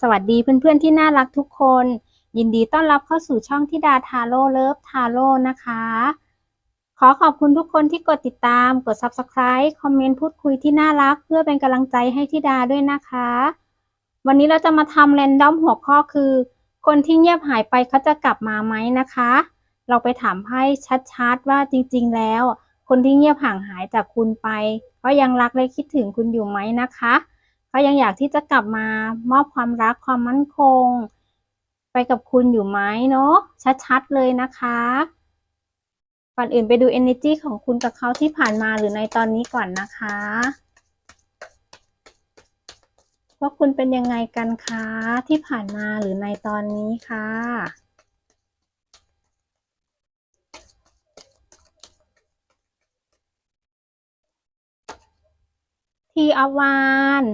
สวัสดีเพื่อนๆที่น่ารักทุกคน ยินดีต้อนรับเข้าสู่ช่องทิดาทาโร่เลิฟทาโร่นะคะ ขอขอบคุณทุกคนที่กดติดตาม กด Subscribe คอมเมนต์พูดคุยที่น่ารัก เพื่อเป็นกำลังใจให้ทิดาด้วยนะคะ วันนี้เราจะมาทำแรนดอมหัวข้อคือ คนที่เงียบหายไปเขาจะกลับมาไหมนะคะ เราไปถามไพ่ชัดๆว่าจริงๆ แล้ว คนที่เงียบห่างหายจากคุณไปเขายังรักและคิดถึงคุณอยู่ไหมนะคะ เขายังอยากที่จะกลับมามอบความรักความมั่นคง ไปกับคุณอยู่ไหมเนาะชัดๆเลยนะคะก่อนอื่นไปดู energy ของคุณกับเขาที่ผ่านมาหรือในตอนนี้ก่อนนะคะว่าคุณเป็นยังไงกันคะที่ผ่านมาหรือในตอนนี้ค่ะ ทีอวาน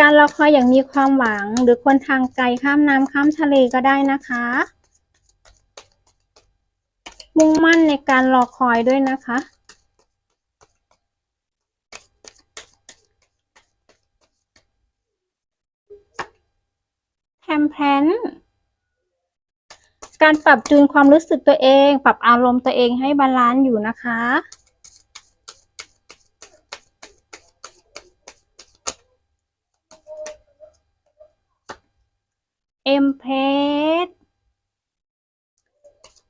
การรอคอยอย่างมีความหวัง หรือคนทางไกลข้ามน้ำข้ามทะเลก็ได้นะคะ มุ่งมั่นในการรอคอยด้วยนะคะแทมแพนการปรับจูนความรู้สึกตัวเอง ปรับอารมณ์ตัวเองให้บาลานซ์อยู่นะคะ เอ็มเพส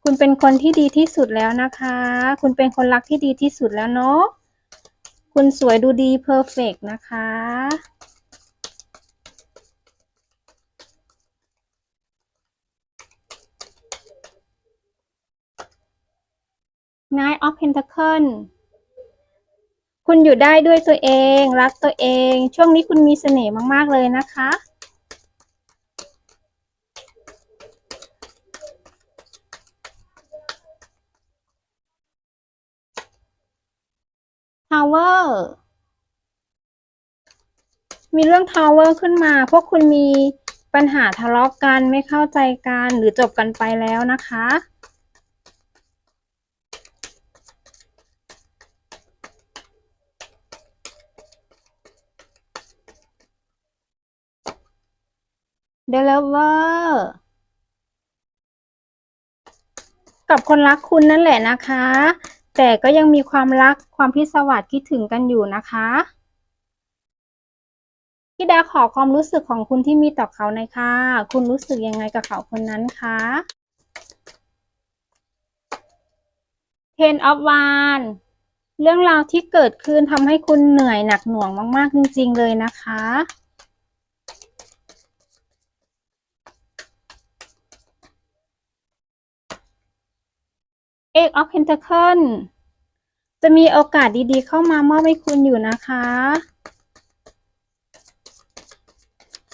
คุณเป็นคนที่ดีที่สุดแล้วนะคะ คุณเป็นคนรักที่ดีที่สุดแล้วเนาะ คุณสวยดูดีเพอร์เฟกนะคะ Nine of Pentacle คุณอยู่ได้ด้วยตัวเอง รักตัวเอง ช่วงนี้คุณมีเสน่ห์มาก ๆ เลยนะคะ Tower มีเรื่อง Tower ขึ้นมา พวกคุณมีปัญหาทะเลาะกันไม่เข้าใจกันหรือจบกันไปแล้วนะคะเดลเวอร์กับคนรักคุณนั่นแหละนะคะ แต่ก็ยังมีความรักความพิศวาสคิดถึงกันอยู่นะคะพี่ดาขอความรู้สึกของคุณที่มีต่อเขาหน่อยค่ะ คุณรู้สึกยังไงกับเขาคนนั้นคะ Ten of Wands เรื่องราวที่เกิดขึ้นทำให้คุณเหนื่อยหนักหน่วงมาก ๆ จริง ๆ เลยนะคะ Eight of Pentacle จะมีโอกาสดีๆ เข้ามามอบให้คุณอยู่นะคะ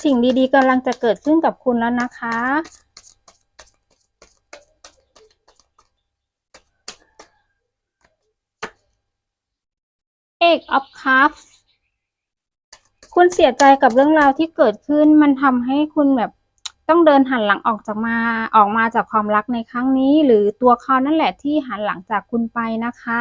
สิ่งดีๆกำลังจะเกิดขึ้นกับคุณแล้วนะคะ Eight of Cups คุณเสียใจกับเรื่องราวที่เกิดขึ้น มันทำให้คุณแบบ ต้องเดินหันหลังออกจากมาออกมาจากความรักในครั้งนี้ หรือตัวเขานั่นแหละที่หันหลังจากคุณไปนะคะ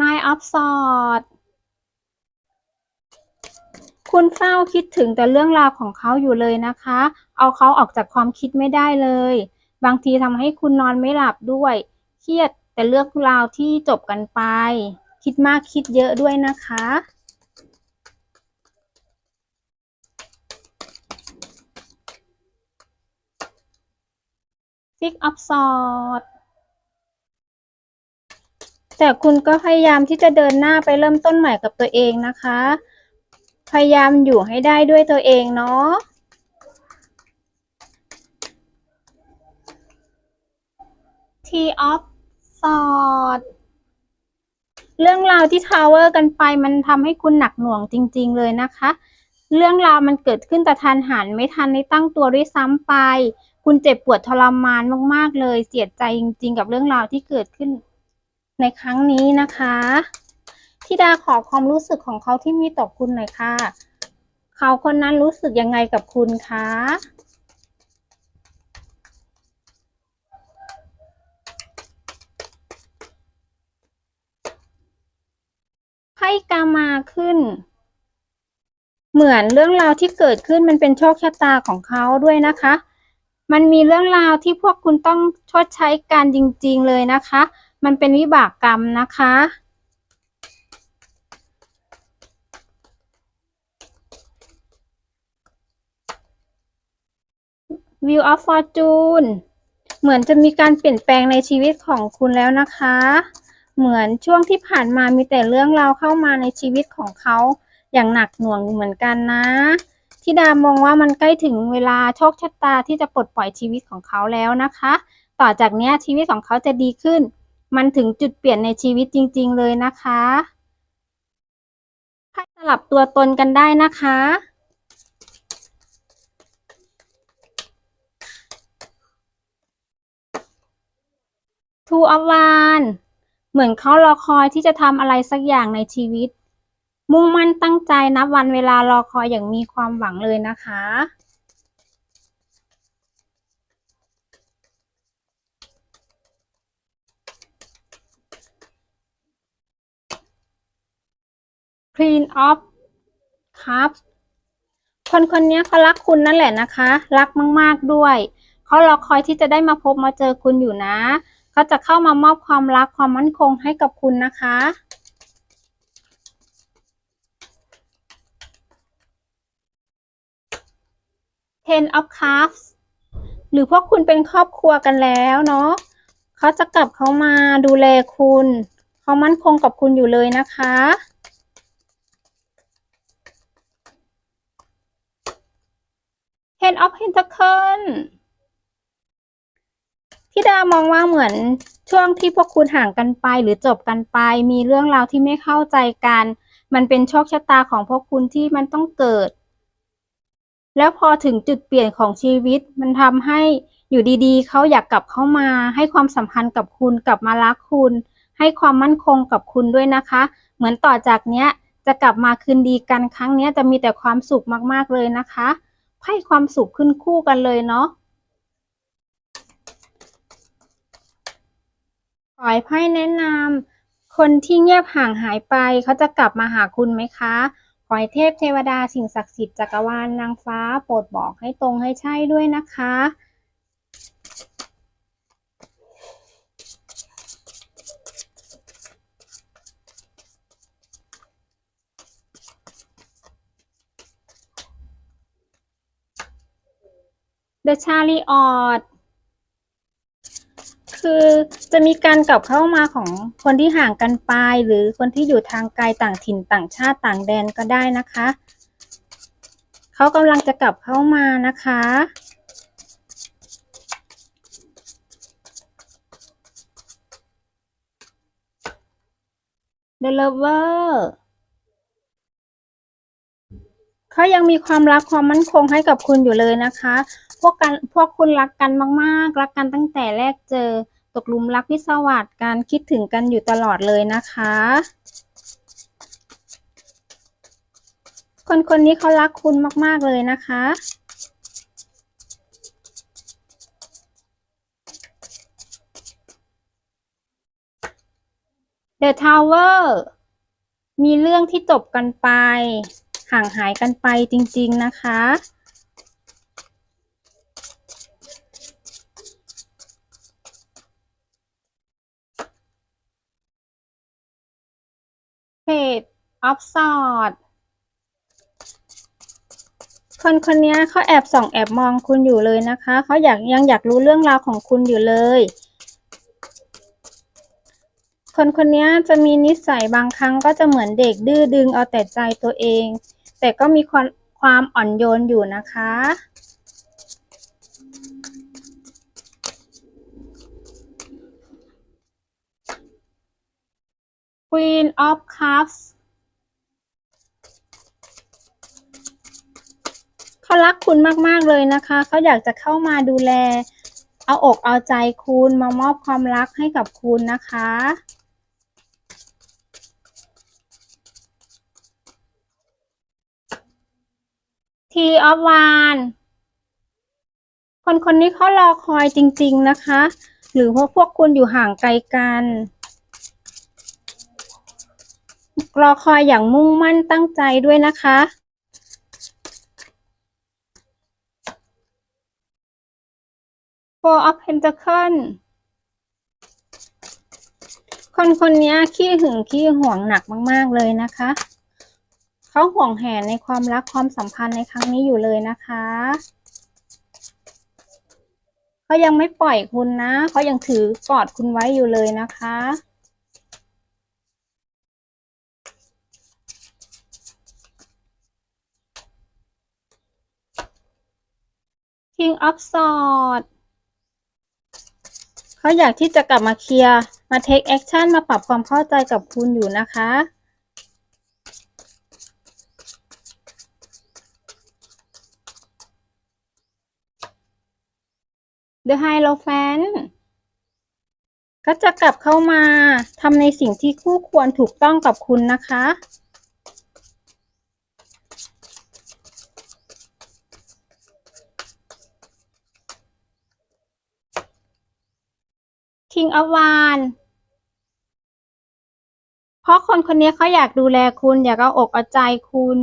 Nine of Swords คุณเฝ้าคิดถึงแต่เรื่องราวของเขาอยู่เลยนะคะ เอาเขาออกจากความคิดไม่ได้เลย บางทีทำให้คุณนอนไม่หลับด้วย เครียด แต่เรื่องราวที่จบกันไป คิดมากคิดเยอะด้วยนะคะ Six of Swords แต่คุณก็พยายามที่จะเดินหน้าไปเริ่มต้นใหม่กับตัวเองนะคะ พยายามอยู่ให้ได้ด้วยตัวเองเนาะ T of Swords เรื่องราวที่ทาวเวอร์กันไปมันทำให้คุณหนักหน่วงจริง ๆ เลยนะคะ เรื่องราวมันเกิดขึ้นแต่ทันหันไม่ทันได้ตั้งตัวด้วยซ้ำไป คุณเจ็บปวดทรมานมากๆเลย เสียใจจริง ๆ กับเรื่องราวที่เกิดขึ้นในครั้งนี้นะคะทิดาขอความรู้สึกของเขาที่มีต่อคุณหน่อยค่ะ เขาคนนั้นรู้สึกยังไงกับคุณคะ กามาขึ้น เหมือนเรื่องราวที่เกิดขึ้นมันเป็นโชคชะตาของเขาด้วยนะคะ มันมีเรื่องราวที่พวกคุณต้องชดใช้การจริง ๆ เลยนะคะ มันเป็นวิบากกรรมนะคะ View of Fortune เหมือนจะมีการเปลี่ยนแปลงในชีวิตของคุณแล้วนะคะ เหมือนช่วงที่ผ่านมามีแต่เรื่องราวเข้ามาในชีวิตของเขาอย่างหนักหน่วงเหมือนกันนะที่ดามองว่ามันใกล้ถึงเวลาโชคชะตาที่จะปลดปล่อยชีวิตของเขาแล้วนะคะ ต่อจากนี้ชีวิตของเขาจะดีขึ้น มันถึงจุดเปลี่ยนในชีวิตจริง ๆ เลยนะคะให้สลับตัวตนกันได้นะคะทูอวาน เหมือนเขารอคอยที่จะทำอะไรสักอย่างในชีวิต มุ่งมั่นตั้งใจนับวันเวลารอคอยอย่างมีความหวังเลยนะคะ Queen of Cups คนคนนี้เขารักคุณนั่นแหละนะคะ รักมาก ๆ ด้วย เขารอคอยที่จะได้มาพบมาเจอคุณอยู่นะ เขาจะเข้ามามอบความรักความมั่นคงให้กับคุณนะคะ Ten of Cups หรือพวกคุณเป็นครอบครัวกันแล้วเนาะเขาจะกลับเข้ามาดูแลคุณเขามั่นคงกับคุณอยู่เลยนะคะ Ten of Pentacle พี่ดามองว่าเหมือนช่วงที่พวกคุณห่างกันไปหรือจบกันไป มีเรื่องราวที่ไม่เข้าใจกัน มันเป็นโชคชะตาของพวกคุณที่มันต้องเกิด แล้วพอถึงจุดเปลี่ยนของชีวิต มันทำให้อยู่ดีๆเขาอยากกลับเข้ามา ให้ความสัมพันธ์กับคุณกลับมารักคุณ ให้ความมั่นคงกับคุณด้วยนะคะ เหมือนต่อจากเนี้ยจะกลับมาคืนดีกันครั้งเนี้ยจะมีแต่ความสุขมากๆเลยนะคะไพ่ความสุขขึ้นคู่กันเลยเนาะ ขอให้ไพ่แนะนำคนที่เงียบห่างหายไปเขาจะกลับมาหาคุณไหมคะ ขอให้เทพเทวดาสิ่งศักดิ์สิทธิ์จักรวาลนางฟ้าโปรดบอกให้ตรงให้ใช่ด้วยนะคะ The Chariot คือจะมีการกลับเข้ามาของคนที่ห่างกันไป หรือคนที่อยู่ทางไกลต่างถิ่นต่างชาติต่างแดนก็ได้นะคะเขากำลังจะกลับเข้ามานะคะ The Lover เขายังมีความรักความมั่นคงให้กับคุณอยู่เลยนะคะ พวกกันพวกคุณรักกันมากๆ รักกันตั้งแต่แรกเจอ ตกลุมรักวิสวัสกันคิดถึงกันอยู่ตลอดเลยนะคะ คนคนนี้เขารักคุณมากๆเลยนะคะ The Tower มีเรื่องที่จบกันไป ห่างหายกันไปจริงๆนะคะ Page of Swords คนคนนี้เขาแอบส่องแอบมองคุณอยู่เลยนะคะ เขาอยากยังอยากรู้เรื่องราวของคุณอยู่เลย คนคนนี้จะมีนิสัยบางครั้งก็จะเหมือนเด็กดื้อดึงเอาแต่ใจตัวเอง แต่ก็มีความความอ่อนโยนอยู่นะคะ Queen of Cups เขารักคุณมากๆเลยนะคะ เขาอยากจะเข้ามาดูแล เอาอกเอาใจคุณมามอบความรักให้กับคุณนะคะ Tea of Wands คนคนนี้เขารอคอยจริง ๆนะคะ หรือว่าพวกคุณอยู่ห่างไกลกันรอคอยอย่างมุ่งมั่นตั้งใจด้วยนะคะ Four of Pentacles คนคนนี้ขี้หึงขี้ห่วงหนักมาก ๆ เลยนะคะ เขาห่วงแหนในความรักความสัมพันธ์ในครั้งนี้อยู่เลยนะคะเขายังไม่ปล่อยคุณนะ เขายังถือกอดคุณไว้อยู่เลยนะคะ King of Swords เขาอยากที่จะกลับมาเคลียร์มา take action มาปรับความเข้าใจกับคุณอยู่นะคะ The Hierophant ก็จะกลับเข้ามาทำในสิ่งที่คู่ควรถูกต้องกับคุณนะคะ King of Wands เพราะคนคนนี้เขาอยากดูแลคุณ อยากเอาอกเอาใจคุณ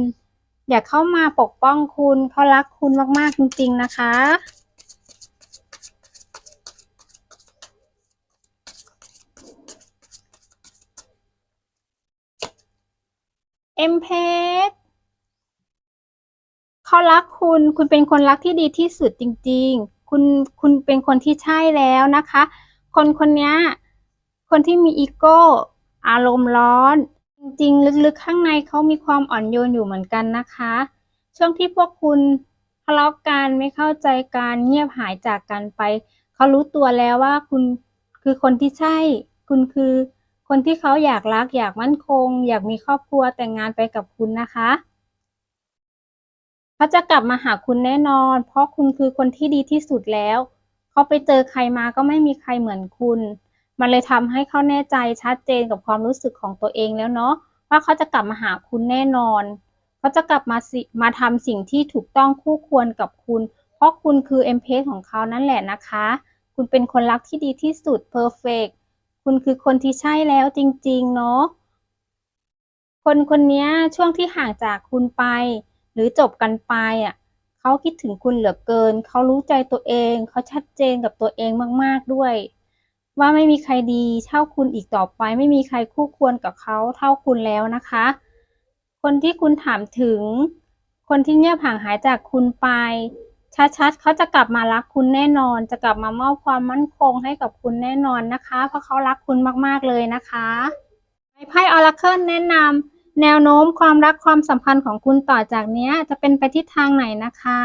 อยากเข้ามาปกป้องคุณเขารักคุณมาก ๆ จริง ๆ นะคะ เอ็มเพสเขารักคุณ คุณเป็นคนรักที่ดีที่สุดจริง ๆ คุณ คุณเป็นคนที่ใช่แล้วนะคะ คนคนนี้คนที่มีอีโก้ อารมณ์ร้อน จริงๆ ลึกๆ ข้างในเขามีความอ่อนโยนอยู่เหมือนกันนะคะ ช่วงที่พวกคุณทะเลาะกันไม่เข้าใจกันเงียบหายจากกันไป เขารู้ตัวแล้วว่าคุณคือคนที่ใช่ คุณคือ คนที่เขาอยากรักอยากมั่นคง อยากมีครอบครัวแต่งงานไปกับคุณนะคะเขาจะกลับมาหาคุณแน่นอน เพราะคุณคือคนที่ดีที่สุดแล้ว เขาไปเจอใครมาก็ไม่มีใครเหมือนคุณ มันเลยทำให้เขาแน่ใจชัดเจนกับความรู้สึกของตัวเองแล้วเนาะว่าเขาจะกลับมาหาคุณแน่นอนเขาจะกลับมาสิมาทำสิ่งที่ถูกต้องคู่ควรกับคุณ เพราะคุณคือเอ็มเพสของเขานั่นแหละนะคะ คุณเป็นคนรักที่ดีที่สุดเพอร์เฟกคุณคือคนที่ใช่แล้วจริง ๆ เนาะคนคนนี้ช่วงที่ห่างจากคุณไป หรือจบกันไปอะ เขาคิดถึงคุณเหลือเกิน เขารู้ใจตัวเอง เขาชัดเจนกับตัวเองมากๆด้วย ว่าไม่มีใครดีเท่าคุณอีกต่อไป ไม่มีใครคู่ควรกับเขาเท่าคุณแล้วนะคะ คนที่คุณถามถึง คนที่เงียบห่างหายจากคุณไป ชัดๆเขาจะกลับมารักคุณแน่นอน จะกลับมามอบความมั่นคงให้กับคุณแน่นอนนะคะ เพราะเขารักคุณมากๆเลยนะคะไพ่ออราเคิลแนะนำ แนวโน้มความรักความสัมพันธ์ของคุณต่อจากนี้จะเป็นไปทิศทางไหนนะคะ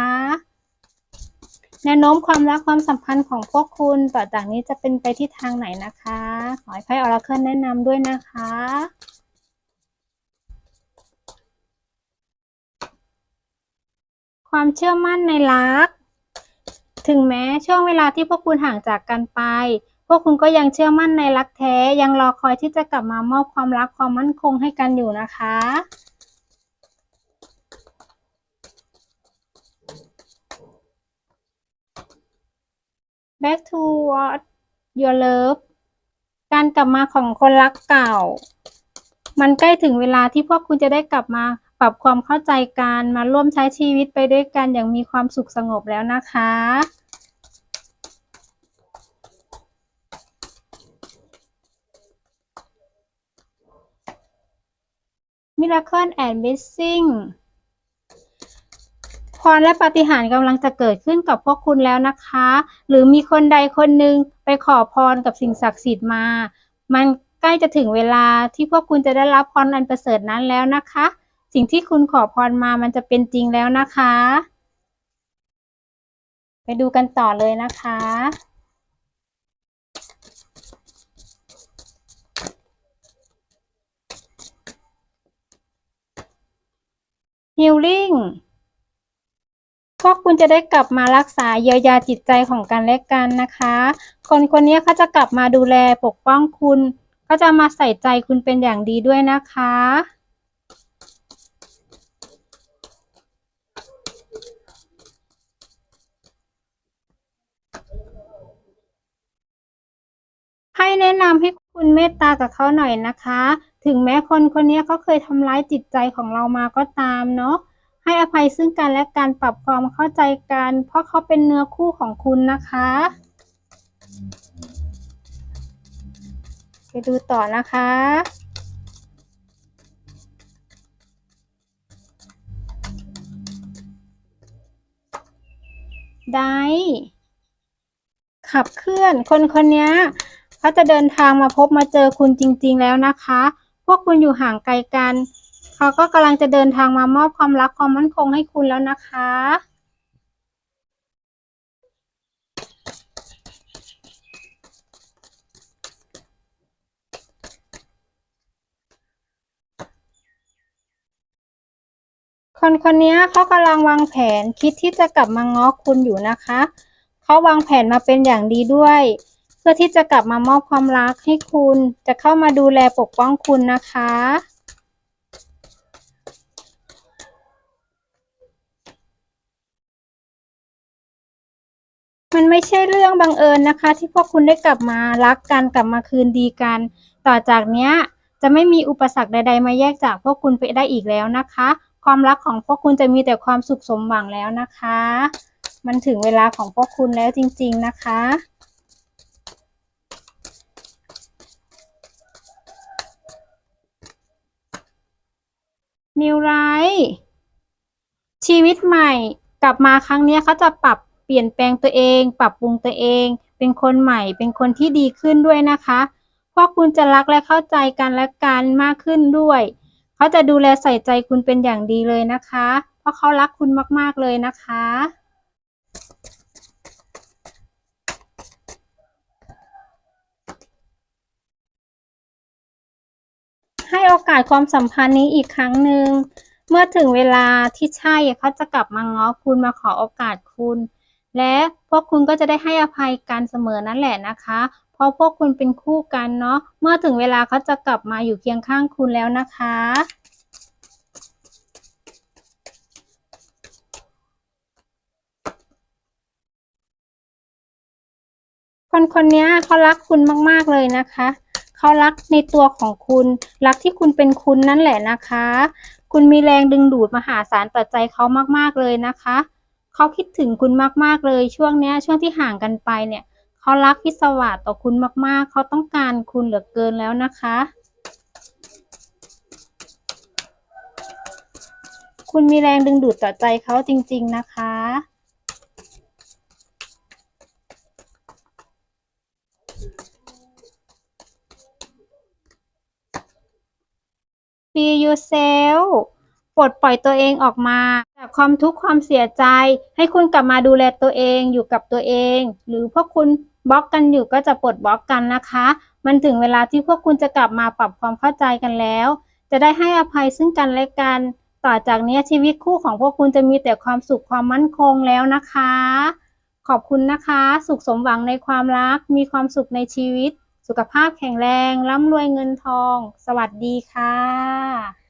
แนวโน้มความรักความสัมพันธ์ของพวกคุณต่อจากนี้จะเป็นไปทิศทางไหนนะคะ ขอให้ไพ่ออราเคิลแนะนำด้วยนะคะความเชื่อมั่นในรัก ถึงแม้ช่วงเวลาที่พวกคุณห่างจากกันไป พวกคุณก็ยังเชื่อมั่นในรักแท้ยังรอคอยที่จะกลับมามอบความรักความมั่นคงให้กันอยู่นะคะ Back to what your love การกลับมาของคนรักเก่า มันใกล้ถึงเวลาที่พวกคุณจะได้กลับมาปรับความเข้าใจกันมาร่วมใช้ชีวิตไปด้วยกันอย่างมีความสุขสงบแล้วนะคะ Miracle and Blessing พรและปาฏิหาริย์กำลังจะเกิดขึ้นกับพวกคุณแล้วนะคะ หรือมีคนใดคนหนึ่งไปขอพรกับสิ่งศักดิ์สิทธิ์มา มันใกล้จะถึงเวลาที่พวกคุณจะได้รับพรอันประเสริฐนั้นแล้วนะคะ สิ่งที่คุณขอพรมามันจะเป็นจริงแล้วนะคะ ไปดูกันต่อเลยนะคะ Healing พวกคุณจะได้กลับมารักษาเยียวยาจิตใจของกันและกันนะคะ คนคนนี้เขาจะกลับมาดูแลปกป้องคุณเขาจะมาใส่ใจคุณเป็นอย่างดีด้วยนะคะ ให้แนะนำให้ คุณเมตตากับเขาหน่อยนะคะ ถึงแม้คนคนนี้เขาเคยทำร้ายจิตใจของเรามาก็ตามเนาะให้อภัยซึ่งกันและการปรับความเข้าใจกัน เพราะเขาเป็นเนื้อคู่ของคุณนะคะไปดูต่อนะคะได้ขับเคลื่อนคนคนนี้ เขาจะเดินทางมาพบมาเจอคุณจริง ๆ แล้วนะคะ พวกคุณอยู่ห่างไกลกันเขาก็กำลังจะเดินทางมามอบความรักความมั่นคงให้คุณแล้วนะคะ คนคนนี้เขากำลังวางแผนคิดที่จะกลับมาง้อคุณอยู่นะคะ เขาวางแผนมาเป็นอย่างดีด้วย เพื่อที่จะกลับมามอบความรักให้คุณจะเข้ามาดูแลปกป้องคุณนะคะ มันไม่ใช่เรื่องบังเอิญนะคะ ที่พวกคุณได้กลับมารักกันกลับมาคืนดีกัน ต่อจากเนี้ยจะไม่มีอุปสรรคใด ๆ มาแยกจากพวกคุณไปได้อีกแล้วนะคะ ความรักของพวกคุณจะมีแต่ความสุขสมหวังแล้วนะคะ มันถึงเวลาของพวกคุณแล้วจริง ๆ นะคะ นิวไรชีวิตใหม่ กลับมาครั้งนี้เขาจะปรับเปลี่ยนแปลงตัวเอง ปรับปรุงตัวเอง เป็นคนใหม่ เป็นคนที่ดีขึ้นด้วยนะคะเพราะคุณจะรักและเข้าใจกันและกันมากขึ้นด้วยเขาจะดูแลใส่ใจคุณเป็นอย่างดีเลยนะคะ เพราะเขารักคุณมากๆเลยนะคะ ให้โอกาสความสัมพันธ์นี้อีกครั้งหนึ่ง เมื่อถึงเวลาที่ใช่เขาจะกลับมาง้อคุณมาขอโอกาสคุณ และพวกคุณก็จะได้ให้อภัยกันเสมอนั่นแหละนะคะ เพราะพวกคุณเป็นคู่กันเนาะ เมื่อถึงเวลาเขาจะกลับมาอยู่เคียงข้างคุณแล้วนะคะคนคนนี้เขารักคุณมาก ๆ เลยนะคะ เขารักในตัวของคุณ รักที่คุณเป็นคุณนั่นแหละนะคะ คุณมีแรงดึงดูดมหาศาลต่อใจเขามากๆเลยนะคะเขาคิดถึงคุณมากๆเลยช่วงเนี้ยช่วงที่ห่างกันไปเนี่ยเขารักพิศวาสต่อคุณมากๆเขาต้องการคุณเหลือเกินแล้วนะคะ คุณมีแรงดึงดูดต่อใจเขาจริง ๆนะคะ Be yourself ปลดปล่อยตัวเองออกมา จากความทุกข์ความเสียใจ ให้คุณกลับมาดูแลตัวเองอยู่กับตัวเอง หรือพวกคุณบล็อกกันอยู่ก็จะปลดบล็อกกันนะคะ มันถึงเวลาที่พวกคุณจะกลับมาปรับความเข้าใจกันแล้ว จะได้ให้อภัยซึ่งกันและกัน ต่อจากนี้ชีวิตคู่ของพวกคุณจะมีแต่ความสุขความมั่นคงแล้วนะคะ ขอบคุณนะคะ สุขสมหวังในความรัก มีความสุขในชีวิต สุขภาพแข็งแรง ร่ำรวยเงินทอง สวัสดีค่ะ